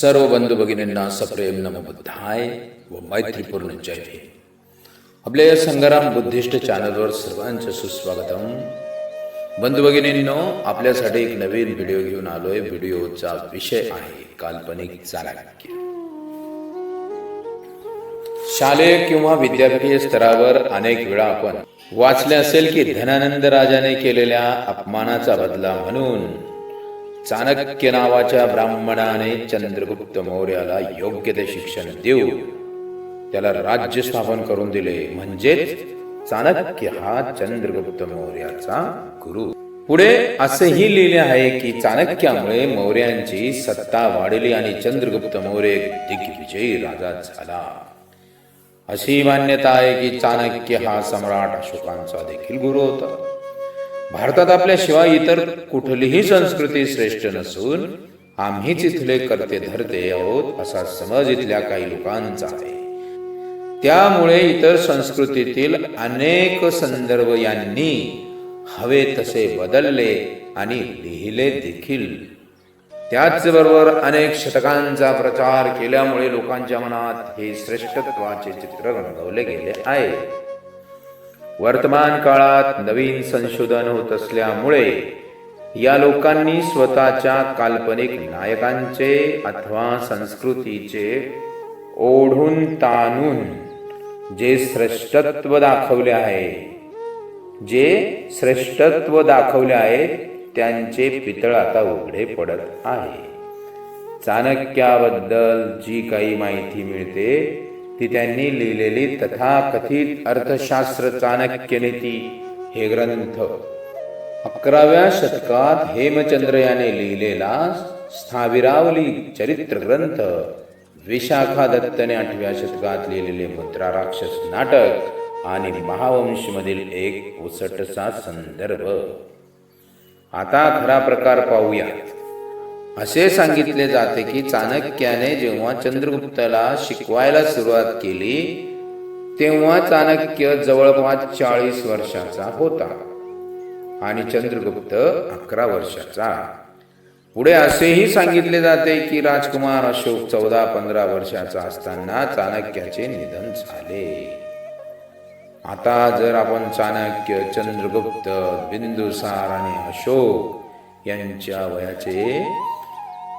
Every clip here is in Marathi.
सर्व बंधू भगिनींना सप्रेम नमबुद्धाय व मैत्रीपूर्ण जय भीम. आपल्या या संग्राम बुद्धिस्ट चॅनलवर सर्वांचं सुस्वागतम. बंधू भगिनींनो आपल्यासाठी एक नवीन व्हिडिओ घेऊन आलोय. व्हिडिओचा विषय आहे काल्पनिक चाणक्य शालेय किंवा विद्यापीठीय स्तरावर अनेक वेळा आपण वाचले असेल की धनानंद राजाने केलेल्या अपमानाचा बदला म्हणून चाणक्य नावाच्या ब्राह्मणाने चंद्रगुप्त मौर्याला योग्य ते शिक्षण देऊ त्याला राज्य स्थापन करून दिले. म्हणजेच चाणक्य हा चंद्रगुप्त मौर्याचा गुरु. पुढे असेही लिहिले आहे की चाणक्यामुळे मौर्यांची सत्ता वाढली आणि चंद्रगुप्त मौर्य दिग्विजयी राजा झाला. अशी मान्यता आहे की चाणक्य हा सम्राट अशोकांचा देखील गुरु होता. भारतात आपल्याशिवाय इतर कुठलीही संस्कृती श्रेष्ठ नसून आम्हीच इथले करते धरते आहोत असा समज इथल्या काही लोकांचा आहे. त्यामुळे इतर संस्कृतीतील अनेक संदर्भ यांनी हवे तसे बदलले आणि लिहिले देखील. त्याचबरोबर अनेक शतकांचा प्रचार केल्यामुळे लोकांच्या मनात हे श्रेष्ठत्वाचे चित्र रंगवले गेले आहे. वर्तमान काळात नवीन संशोधन होत असल्यामुळे या लोकांनी स्वतःच्या काल्पनिक नायकांचे अथवा संस्कृतीचे ओढून ताणून जे श्रेष्ठत्व दाखवले आहे जे श्रेष्ठत्व दाखवले आहे त्यांचे पितळ आता उघडे पडत आहे. चाणक्याबद्दल जी काही माहिती मिळते ती त्यांनी लिहिलेली तथाकथित अर्थशास्त्र चाणक्य नीती हे ग्रंथ. अकराव्या शतकात हेमचंद्र याने लिहिलेला स्थाविरावली चरित्र ग्रंथ विशाखा दत्तने आठव्या शतकात लिहिलेले मुद्रा राक्षस नाटक आणि महावंश मधील एक उसटचा संदर्भ. आता खरा प्रकार पाहूया असे सांगितले जाते की चाणक्याने जेव्हा चंद्रगुप्ताला शिकवायला सुरुवात केली तेव्हा चाणक्य जवळपास चाळीस वर्षाचा होता आणि चंद्रगुप्त अकरा वर्षाचा. पुढे असेही सांगितले जाते की राजकुमार अशोक चौदा पंधरा वर्षाचा असताना चाणक्याचे निधन झाले. आता जर आपण चाणक्य चंद्रगुप्त बिंदुसार आणि अशोक यांच्या वयाचे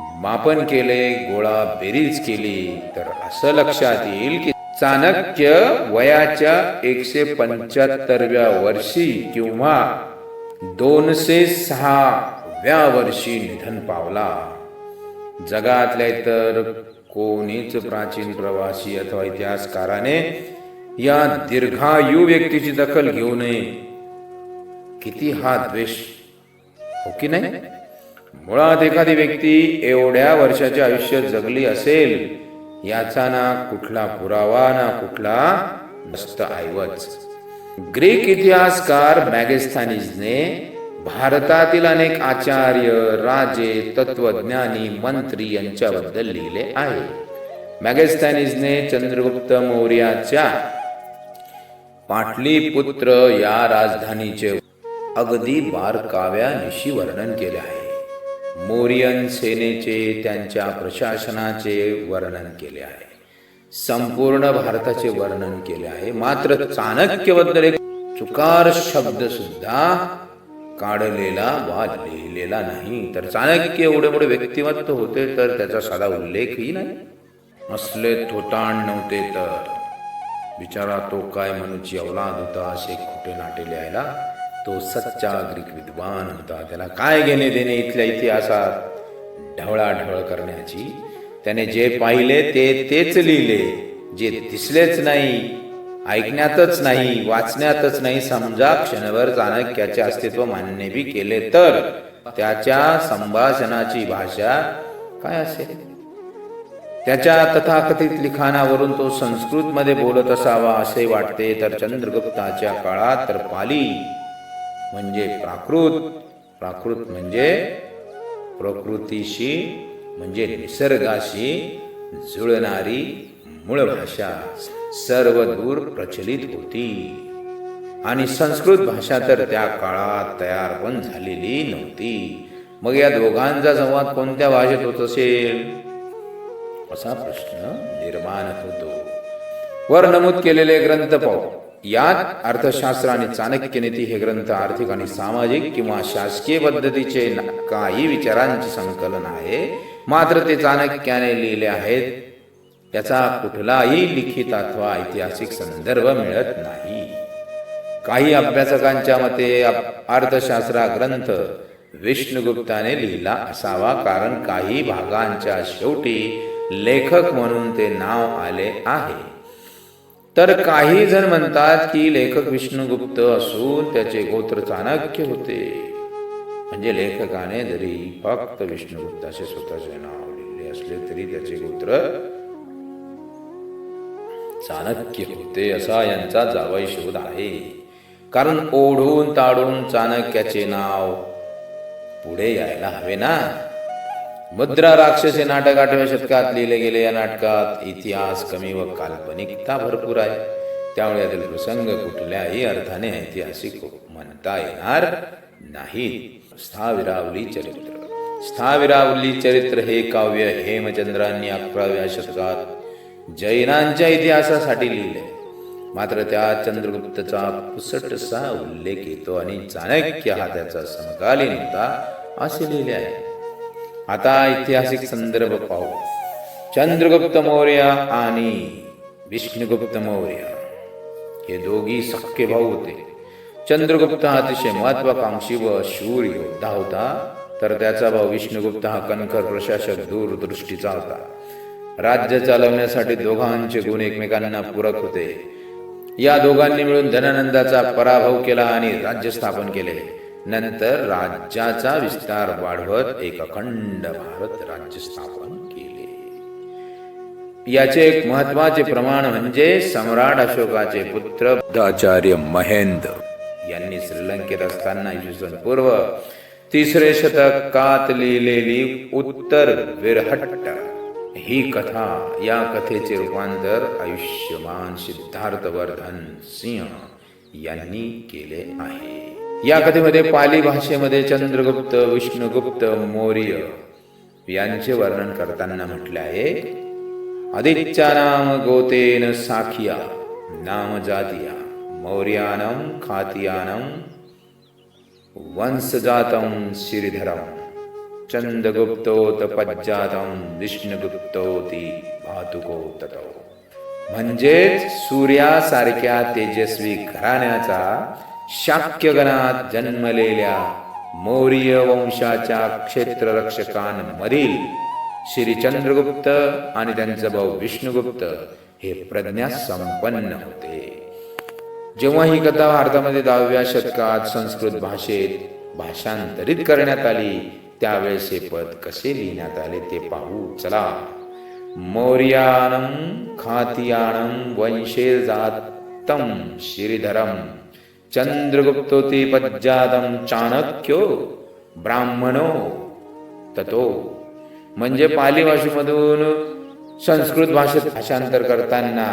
मापन केले गोळा बेरीज केली तर असं लक्षात येईल की चाणक्य वयाच्या एकशे पंच्याहत्तरव्या वर्षी किंवा दोनशे सहाव्या वर्षी निधन पावला. जगातल्या इतर कोणीच प्राचीन प्रवासी अथवा इतिहासकाराने या दीर्घायू व्यक्तीची दखल घेऊ नये. किती हा द्वेष हो की नाही? मुळात एखादी व्यक्ती एवढ्या वर्षाचे आयुष्य जगली असेल याचा ना कुठला पुरावा ना कुठला नसत ऐवज ग्रीक इतिहासकार मॅगेस्थानिजने भारतातील अनेक आचार्य राजे तत्वज्ञानी मंत्री यांच्याबद्दल लिहिले आहे. मॅगेस्थानीजने चंद्रगुप्त मौर्याच्या पाटलीपुत्र या राजधानीचे अगदी बारकाव्यानिशी वर्णन केले आहे. मोरियन सेनेचे त्यांच्या प्रशासनाचे वर्णन केले आहे. संपूर्ण भारताचे वर्णन केले आहे. मात्र चाणक्यबद्दल एक चुकार शब्द सुद्धा काढलेला वा लिहिलेला नाही. तर चाणक्य एवढे मोठे व्यक्तिमत्व होते तर त्याचा साधा उल्लेखही नाही. असले थोटाण नव्हते तर. बिचारा तो काय म्हणूची अवलाद होता असे खोटे नाटे लिहायला तो सच्चा ग्रीक विद्वान होता. त्याला काय घेणे देणे इथल्या इतिहासात? ढवळाढवळ करण्याची. त्याने जे पाहिले ते तेच लिहिले. जे दिसलेच नाही ऐकण्यातच नाही वाचण्यातच नाही समजा क्षणभर चाणक्याचे अस्तित्व मान्य बी केले तर त्याच्या संभाषणाची भाषा काय असेल? त्याच्या तथाकथित लिखाणावरून तो संस्कृत मध्ये बोलत असावा असे वाटते तर चंद्रगुप्ताच्या काळात तर पाली. म्हणजे प्राकृत प्राकृत म्हणजे प्रकृतीशी म्हणजे निसर्गाशी जुळणारी मूळ भाषा सर्व दूर प्रचलित होती. आणि संस्कृत भाषा तर त्या काळात तयार पण झालेली नव्हती. मग या दोघांचा संवाद कोणत्या भाषेत होत असेल? असा प्रश्न निर्माण होतो. वर नमूद केलेले ग्रंथ पाहू यात अर्थशास्त्र आणि चाणक्य नीती हे ग्रंथ आर्थिक आणि सामाजिक किंवा शासकीय पद्धतीचे काही विचारांचे संकलन आहे. मात्र ते चाणक्याने लिहिले आहेत. याचा कुठलाही लिखित अथवा ऐतिहासिक संदर्भ मिळत नाही. काही अभ्यासकांच्या मते अर्थशास्त्र ग्रंथ विष्णुगुप्ताने लिहिला असावा कारण काही भागांच्या शेवटी लेखक म्हणून ते नाव आले आहे. तर काही जण म्हणतात की लेखक विष्णुगुप्त असून त्याचे गोत्र चाणक्य होते. म्हणजे लेखकाने जरी फक्त विष्णुगुप्ताचे स्वतःचे नाव लिहिले असले तरी त्याचे गोत्र चाणक्य होते असा यांचा जावाई शोध आहे. कारण ओढून ताडून चाणक्याचे नाव पुढे यायला हवे ना. मुद्रा राक्षस हे नाटक आठव्या शतकात लिहिले गेले या नाटकात इतिहास कमी व काल्पनिकता भरपूर आहे. त्यामुळे यातील प्रसंग कुठल्याही अर्थाने ऐतिहासिक म्हणता येणार नाही स्थाविरावली चरित्र. स्थाविरावली चरित्र हे काव्य हेमचंद्रांनी अकराव्या शतकात जैनांच्या इतिहासासाठी लिहिले. मात्र त्या चंद्रगुप्तचा पुसटसा उल्लेख येतो आणि चाणक्य हा त्याचा समकालीन होता असे लिहिले आहे. आता ऐतिहासिक संदर्भ पाहू. चंद्रगुप्त मौर्य आणि विष्णुगुप्त मौर्य. हे दोघी सख्खे भाऊ होते. चंद्रगुप्त हा अतिशय महत्वाकांक्षी व शूर योद्धा होता तर त्याचा भाऊ विष्णुगुप्त हा कणखर प्रशासक दूरदृष्टीचा होता. राज्य चालवण्यासाठी दोघांचे गुण एकमेकांना पूरक होते. या दोघांनी मिळून धनानंदाचा पराभव केला आणि राज्य स्थापन केले. नंतर राज्याचा विस्तार वाढवत एक अखंड भारत राज्य स्थापन केले. याचे एक महत्त्वाचे प्रमाण म्हणजे सम्राट अशोकाचे पुत्र आचार्य महेंद्र यांनी श्रीलंकेत असताना इसवी पूर्व तिसरे शतकात लिहिलेली उत्तर विरहट्ट. ही कथा या कथेचे रूपांतर आयुष्यमान सिद्धार्थवर्धन सिंह यांनी केले आहे. या कथेमध्ये पाली भाषेमध्ये चंद्रगुप्त विष्णुगुप्त मौर्य यांचे वर्णन करताना म्हटले आहे. आदित्या नाम गोतेन साखिया नाम जातिया मौर्यानम खातियानम वंशजातम श्रीधरम चंद्रगुप्तोत पज्जातम विष्णुगुप्तोती भातुको म्हणजेच सूर्यासारख्या तेजस्वी घराण्याचा शाक्यगणात जन्मलेल्या मौर्य वंशाच्या क्षेत्ररक्षकांमधील श्री चंद्रगुप्त आणि त्यांचा भाऊ विष्णुगुप्त हे प्रज्ञा संपन्न होते. जेव्हा ही कथा भारतामध्ये दहाव्या शतकात संस्कृत भाषेत भाषांतरित करण्यात आली त्यावेळेस हे पद कसे लिहिण्यात आले ते पाहू चला. मौर्यानं खातियानं वंशे जातम श्रीधरम. चंद्रगुप्तोती पज्जातं चाणक्यो ब्राह्मणो ततो। म्हणजे पाली भाषेमधून संस्कृत भाषेत भाषांतर करताना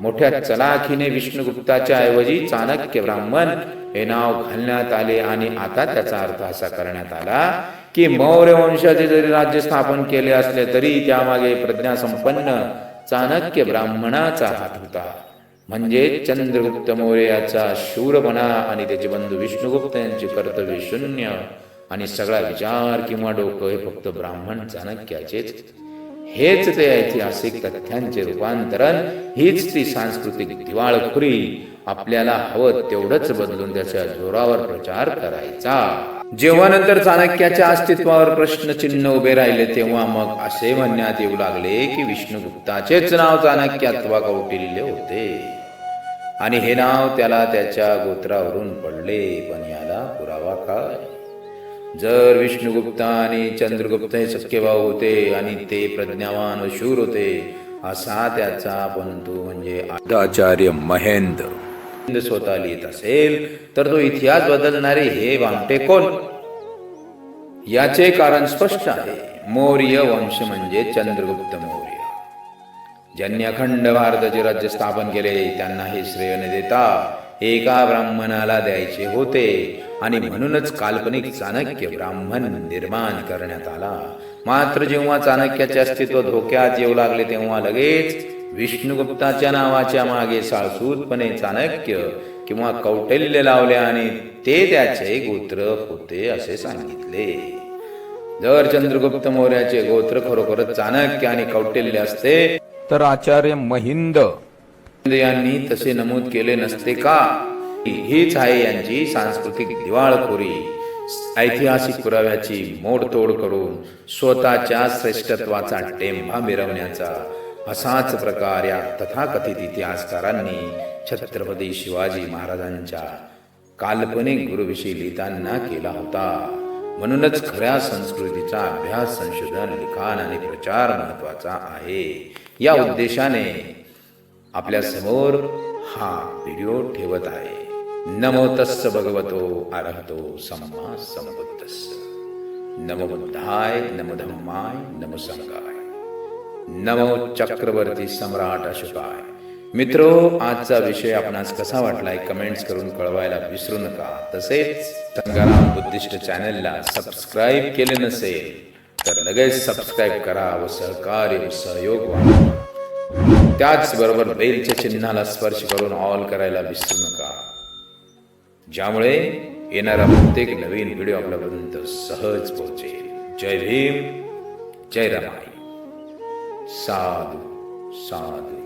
मोठ्या चलाखीने विष्णुगुप्ताच्या ऐवजी चाणक्य ब्राह्मण हे नाव घालण्यात आले आणि आता त्याचा अर्थ असा करण्यात आला की मौर्य वंशाचे जरी राज्य स्थापन केले असले तरी त्यामागे प्रज्ञासंपन्न चाणक्य ब्राह्मणाचा हात होता। म्हणजे चंद्रगुप्त मौर्याचा शूरपणा आणि त्याचे बंधू विष्णुगुप्त यांचे कर्तव्य शून्य. आणि सगळा विचार किंवा डोकं हे फक्त ब्राह्मण चाणक्याचेच. हेच ते ऐतिहासिक तथ्यांचे रूपांतरण हीच ती सांस्कृतिक दिवाळखोरी. आपल्याला हवं तेवढंच बदलून त्याच्या जोरावर प्रचार करायचा. जेव्हा नंतर चाणक्याच्या अस्तित्वावर प्रश्नचिन्ह उभे राहिले तेव्हा मग असे म्हणण्यात येऊ लागले की विष्णुगुप्ताचेच नाव चाणक्य कौटिल्य होते. आणि हे नाव त्याला त्याच्या गोत्रावरून पडले पण याला पुरावा काय? जर विष्णुगुप्त आणि चंद्रगुप्त हे सख्खे भाऊ होते आणि ते प्रज्ञावान व शूर होते असा त्याचा पंतू म्हणजे आचार्य महेंद्र स्वतः लिहित असेल तर तो इतिहास बदलणारे हे वामटे कोण? याचे कारण स्पष्ट आहे. मौर्य वंश म्हणजे चंद्रगुप्त मौर्य. ज्यांनी अखंड भारताचे राज्य स्थापन केले त्यांना हे श्रेय न देता एका ब्राह्मणाला द्यायचे होते. आणि म्हणूनच काल्पनिक चाणक्य ब्राह्मण निर्माण करण्यात आला. मात्र जेव्हा चाणक्याचे अस्तित्व धोक्यात येऊ लागले तेव्हा लगेच विष्णुगुप्ताच्या नावाच्या मागे साळसूतपणे चाणक्य किंवा कौटल्य लावले आणि ते त्याचे गोत्र होते असे सांगितले. जर चंद्रगुप्त मौर्याचे गोत्र खरोखरच चाणक्य आणि कौटिल्य असते तर आचार्य महिंद. यांनी तसे नमूद केले नसते का? हीच आहे यांची सांस्कृतिक दिवाळखोरी. ऐतिहासिक पुराव्याची मोडतोड करून स्वतःच्या श्रेष्ठत्वाचा टेंभा मिरवण्याचा असाच प्रकार या तथाकथित इतिहासकारांनी छत्रपती शिवाजी महाराजांच्या काल्पनिक गुरुविषयी लिहिताना केला होता. म्हणूनच खऱ्या संस्कृतीचा अभ्यास संशोधन लिखाण आणि प्रचार महत्त्वाचा आहे. या उद्देशाने आपल्यासमोर हा व्हिडिओ ठेवत आहे. नमो तस्स भगवतो अरहतो सम्मा संबुद्धस्स नमो बुद्धाय नमो धम्माय नमो संगाय. नमो चक्रवर्ती सम्राट अशोकाय. मित्रो आजचा विषय आपणास कसा वाटलाय कमेंट्स करून कळवायला विसरू नका. तसेच संगाराम बुद्धिस्ट चॅनलला सबस्क्राईब केले नसेल तर लगेच सबस्क्राईब करा व सहकार्य सहयोग व्हा त्याचबरोबर बेलच्या चिन्हाला स्पर्श करून ऑल करायला विसरू नका. ज्यामुळे येणारा प्रत्येक नवीन व्हिडिओ आपल्यापर्यंत सहज पोहोचेल. जय भीम जय रमाई. साधू साधू.